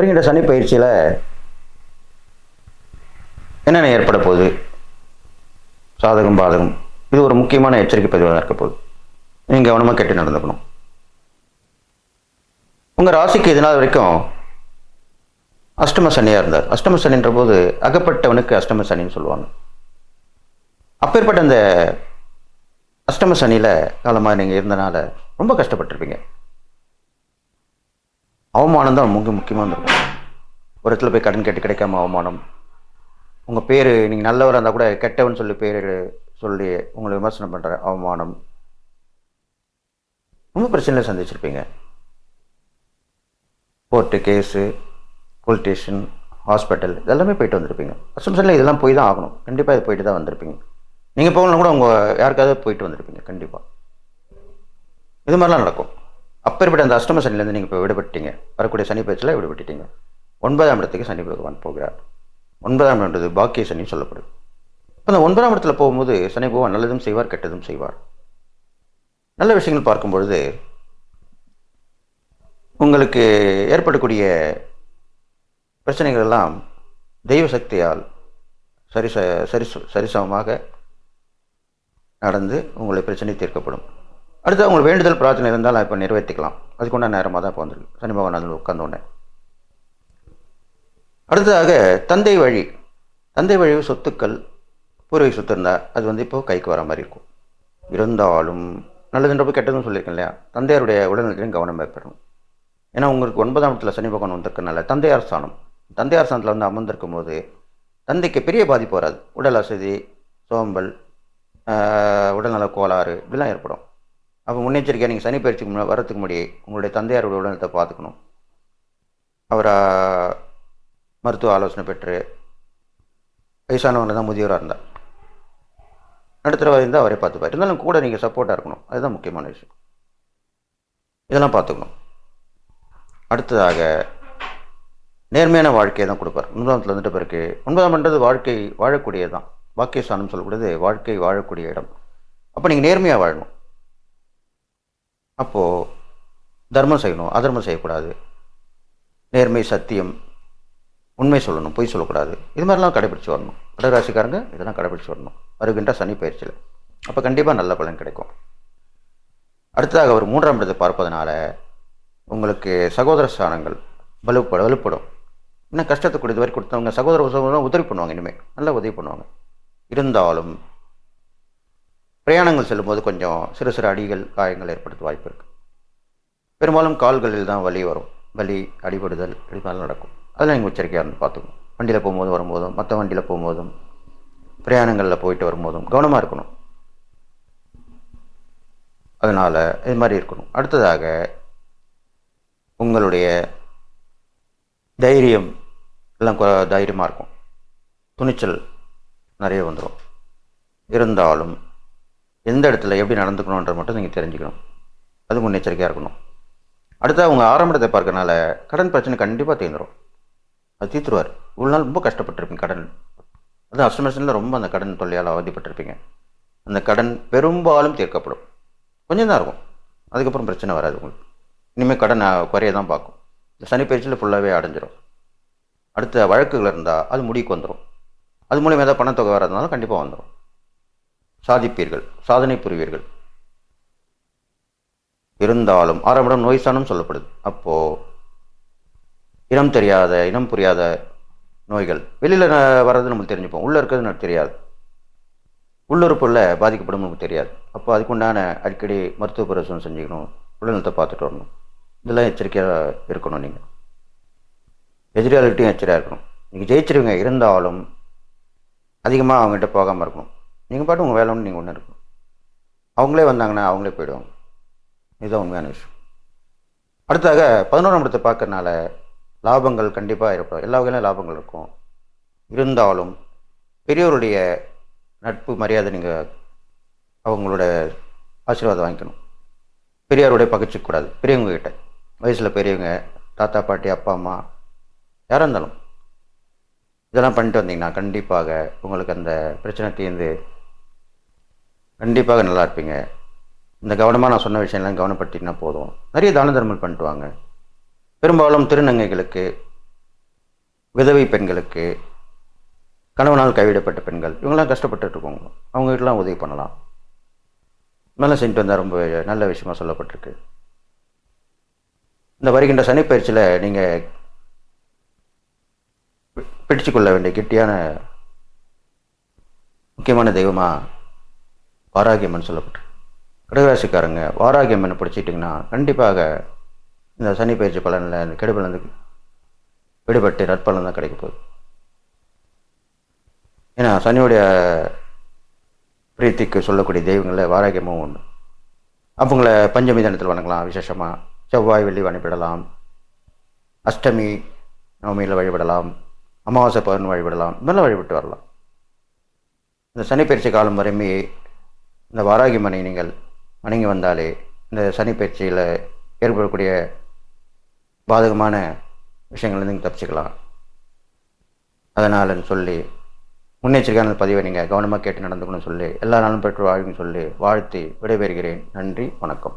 வருகின்ற சனி பயிற்சியில் என்னென்ன ஏற்பட போகுது? சாதகம் பாதகம். இது ஒரு முக்கியமான எச்சரிக்கை பதிவாக இருக்க போகுது. நீங்கள் கவனமாக கேட்டு நடந்துக்கணும். உங்கள் ராசிக்கு இதனால் வரைக்கும் அஷ்டம சனியாக இருந்தார். அஷ்டம சனின்ற போது அகப்பட்டவனுக்கு அஷ்டம சனின்னு சொல்லுவாங்க. அப்பேற்பட்ட அந்த அஷ்டம சனியில் காலமாக நீங்கள் இருந்தனால ரொம்ப கஷ்டப்பட்டிருப்பீங்க. அவமானம் தான் முக்கிய முக்கியமாக இருக்கும் ஒரு இடத்துல போய் கடன் கேட்டு கிடைக்காம அவமானம். உங்கள் பேர் நீங்கள் நல்லவராக இருந்தால் கூட கெட்டவன் சொல்லி பேர் சொல்லி உங்களை விமர்சனம் பண்ணுற அவமானம். ரொம்ப பிரச்சனையில் சந்திச்சிருப்பீங்க. Court case police station hospital இதெல்லாமே போயிட்டு வந்திருப்பீங்க. அசம்சனில் இதெல்லாம் போய் தான் ஆகணும். கண்டிப்பாக இது போயிட்டு தான் வந்திருப்பீங்க. நீங்கள் போகலாம் கூட உங்கள் யாருக்காவது போயிட்டு வந்திருப்பீங்க. கண்டிப்பாக இது மாதிரிலாம் நடக்கும். அப்பேற்பட்ட அந்த அஷ்டம சனிலேருந்து நீங்கள் இப்போ விடுபட்டீங்க. வரக்கூடிய சனி பயிற்சியில் விடுபட்டுட்டீங்க. ஒன்பதாம் இடத்துக்கு சனி பகவான் போகிறார். ஒன்பதாம் இடம்ன்றது பாக்கிய சனி சொல்லப்படுது இப்போ அந்த ஒன்பதாம் இடத்துல போகும்போது சனி பகவான் நல்லதும் செய்வார் கெட்டதும் செய்வார். நல்ல விஷயங்கள் பார்க்கும் பொழுது உங்களுக்கு ஏற்படக்கூடிய பிரச்சனைகள் எல்லாம் தெய்வ சக்தியால் சரிச சரி சரிசமமாக நடந்து உங்களுடைய பிரச்சனை தீர்க்கப்படும். அடுத்து அவங்க வேண்டுதல் பிரார்த்தனை இருந்தால் இப்போ நிறைவேற்றிக்கலாம். அதுக்குண்டான நேரமாக தான் இப்போ வந்துருக்கு. சனி பகவான் அதில் உட்கார்ந்தோடனே அடுத்ததாக தந்தை வழி. தந்தை வழி சொத்துக்கள் பூர்வீக சொத்து இருந்தால் அது வந்து இப்போ கைக்கு வர மாதிரி இருக்கும். இருந்தாலும் நல்லதுன்றப்போ கெட்டதும் சொல்லியிருக்கேன் இல்லையா? தந்தையாருடைய உடல்நலத்திலையும் கவனம் ஏற்படும் ஏன்னா உங்களுக்கு ஒன்பதாம் இடத்துல சனி பகவான் வந்திருக்கனால தந்தையார் ஸ்தானம் தந்தையார் ஸ்தானத்தில் வந்து அமர்ந்திருக்கும் போது தந்தைக்கு பெரிய பாதிப்பு வராது. உடல் அசதி சோம்பல் உடல்நல கோளாறு இப்படிலாம் ஏற்படும். அப்போ முன்னெச்சரிக்கை நீங்கள் சனி பயிற்சிக்கு முன்னாடி வரத்துக்கு முன்னாடி உங்களுடைய தந்தையாருடைய உடல்நலத்தை பார்த்துக்கணும். அவரை மருத்துவ ஆலோசனை பெற்று வயசானவங்க தான் முதியோராக இருந்தார் நடுத்தர இருந்தால் அவரே பார்த்துப்பார். இருந்தாலும் கூட நீங்கள் சப்போர்ட்டாக இருக்கணும். அதுதான் முக்கியமான விஷயம். இதெல்லாம் பார்த்துக்கணும். அடுத்ததாக நேர்மையான வாழ்க்கையை தான் கொடுப்பார். ஒன்பதாமத்தில் வந்துட்ட பிறகு ஒன்பதாம்ன்றது வாழ்க்கை வாழக்கூடியது தான் வாக்கியஸ்தானம் சொல்லக்கூடியது வாழ்க்கை வாழக்கூடிய இடம். அப்போ நீங்கள் நேர்மையாக வாழணும். அப்போது தர்மம் செய்யணும் அதர்மம் செய்யக்கூடாது. நேர்மை சத்தியம் உண்மை சொல்லணும் பொய் சொல்லக்கூடாது. இது மாதிரிலாம் கடைபிடிச்சு வரணும். கடகராசிக்காரங்க இதெல்லாம் கடைபிடிச்சு வரணும். வருகின்ற சனி பயிற்சியில். அப்போ கண்டிப்பாக நல்ல பலன் கிடைக்கும். அடுத்ததாக அவர் மூன்றாம் இடத்தை பார்ப்பதனால உங்களுக்கு சகோதர ஸ்தானங்கள் வலுப்பட வலுப்படும். இன்னும் கஷ்டத்தை கூட இது வரைக்கும் கொடுத்தவங்க சகோதர சகோதரம் உதவி பண்ணுவாங்க இனிமேல் நல்லா உதவி பண்ணுவாங்க. இருந்தாலும் பிரயாணங்கள் செல்லும்போது கொஞ்சம் சிறு சிறு அடிகள் காயங்கள் ஏற்படுத்த வாய்ப்பு இருக்குது பெரும்பாலும் கால்களில் தான் வலி வரும். வலி அடிபடுதல் இது நடக்கும். அதெல்லாம் நீங்கள் எச்சரிக்கையாக இருந்து பார்த்துக்கணும். வண்டியில் போகும்போது வரும்போதும் மற்ற வண்டியில் போகும்போதும் பிரயாணங்களில் போயிட்டு வரும்போதும் கவனமாக இருக்கணும். அதனால் இது மாதிரி இருக்கணும். அடுத்ததாக உங்களுடைய தைரியம் எல்லாம் தைரியமாக இருக்கும். துணிச்சல் நிறைய வந்துடும் இருந்தாலும் எந்த இடத்துல எப்படி நடந்துக்கணுன்ற மட்டும் நீங்கள் தெரிஞ்சுக்கணும். அது முன்னெச்சரிக்கையாக இருக்கணும். அடுத்து அவங்க ஆரம்பத்தை பார்க்கறனால கடன் பிரச்சனை கண்டிப்பாக தீர்ந்துடும் அது தீர்த்துருவார். இவ்வளோ நாள் ரொம்ப கஷ்டப்பட்டிருப்பீங்க கடன். அது அஷ்டமசனில் ரொம்ப அந்த கடன் தொல்லையால் அவதிப்பட்டிருப்பீங்க. அந்த கடன் பெரும்பாலும் தீர்க்கப்படும். கொஞ்சம் தான் இருக்கும். அதுக்கப்புறம் பிரச்சனை வராது உங்களுக்கு. இனிமேல் கடன் குறைய தான் பார்க்கும். இந்த சனி பயிற்சியில் ஃபுல்லாகவே அடைஞ்சிரும். அடுத்த வழக்குகள் இருந்தால் அது முடிவுக்கு வந்துடும் அது மூலியமாக ஏதாவது பணத்தொகை வர்றதுனால கண்டிப்பாக வந்துடும் சாதிப்பீர்கள் சாதனை புரிவீர்கள். இருந்தாலும் ஆரம்பம் நோய் சொல்லப்படுது. அப்போது இனம் தெரியாத இனம் புரியாத நோய்கள். வெளியில் வர்றது நம்மளுக்கு தெரிஞ்சுப்போம். உள்ளே இருக்கிறது நமக்கு தெரியாது. உள்ளுறுப்புள்ள பாதிக்கப்படும் நமக்கு தெரியாது. அப்போ அதுக்குண்டான அடிக்கடி மருத்துவ பரிசோதனை செஞ்சுக்கணும். உடல்நலத்தை பார்த்துட்டு வரணும். இதெல்லாம் எச்சரிக்கையாக இருக்கணும் நீங்கள் எதிராளிகிட்டையும் எச்சரிக்கையாக இருக்கணும். நீங்கள் ஜெயிச்சிருவீங்க. இருந்தாலும் அதிகமாக அவங்ககிட்ட போகாமல் இருக்கணும். நீங்கள் பாட்டு உங்கள் வேலை ஒன்று நீங்கள் ஒன்று இருக்கும். அவங்களே வந்தாங்கன்னா அவங்களே போயிடுவாங்க. இதுதான் உண்மையான விஷயம். அடுத்தாக பதினோராம் இடத்தை பார்க்கறனால லாபங்கள் கண்டிப்பாக இருக்கும் எல்லா வகையிலும் லாபங்கள் இருக்கும். இருந்தாலும் பெரியோருடைய நட்பு மரியாதை நீங்கள் அவங்களோட ஆசீர்வாதம் வாங்கிக்கணும். பெரியாருடைய பகிச்சிக்கூடாது பெரியவங்க கிட்ட. வயசில் பெரியவங்க தாத்தா பாட்டி அப்பா அம்மா யாராக இருந்தாலும் இதெல்லாம் பண்ணிட்டு வந்தீங்கன்னா கண்டிப்பாக உங்களுக்கு அந்த பிரச்சனை தீர்ந்து கண்டிப்பாக நல்லா இருப்பீங்க. இந்த கவனமாக நான் சொன்ன விஷயம்லாம் கவனப்படுத்தினா போதும். நிறைய தான தர்மம் பண்ணிட்டு வாங்க பெரும்பாலும் திருநங்கைகளுக்கு விதவை பெண்களுக்கு கணவனால் கைவிடப்பட்ட பெண்கள் இவங்களாம் கஷ்டப்பட்டுட்டு இருக்கவங்க அவங்ககிட்டலாம் உதவி பண்ணலாம். நல்லா செஞ்சுட்டு வந்தால் ரொம்ப நல்ல விஷயமா சொல்லப்பட்டிருக்கு. இந்த வருகின்ற சனிப்பயிற்சியில் நீங்கள் பிடிச்சு கொள்ள வேண்டிய கெட்டியான முக்கியமான தெய்வமாக வாராகியம்மன் சொல்லப்பட்டு கடகராசிக்காரங்க வாராகியம்மனை பிடிச்சிட்டிங்கன்னா கண்டிப்பாக இந்த சனி பயிற்சி பலனில் இந்த கெடுபலந்து விடுபட்டு நற்பலன் தான் கிடைக்க போகுது. ஏன்னா சனியுடைய பிரீத்திக்கு சொல்லக்கூடிய தெய்வங்களில் வாராகியமும் ஒன்று அவங்கள பஞ்சமி தினத்தில் வணங்கலாம். விசேஷமாக செவ்வாய் வெள்ளி வழிபடலாம் அஷ்டமி நவமியில் வழிபடலாம். அமாவாசை பௌர்ணமி வழிபடலாம். இதெல்லாம் வழிபட்டு வரலாம். இந்த சனிப்பயிற்சி காலம் வரையுமே இந்த வாராகி மனை நீங்கள் வணங்கி வந்தாலே இந்த சனி பயிற்சியில் ஏற்படக்கூடிய பாதகமான விஷயங்கள்லேருந்து நீங்கள் தப்பிச்சுக்கலாம். அதனாலன்னு சொல்லி முன்னெச்சரிக்கையான பதிவை நீங்கள் கவனமாக கேட்டு நடந்துக்கணும்னு சொல்லி எல்லா நாளும் பெற்று வாழ்ன்னு சொல்லி வாழ்த்தி விடைபெறுகிறேன். நன்றி வணக்கம்.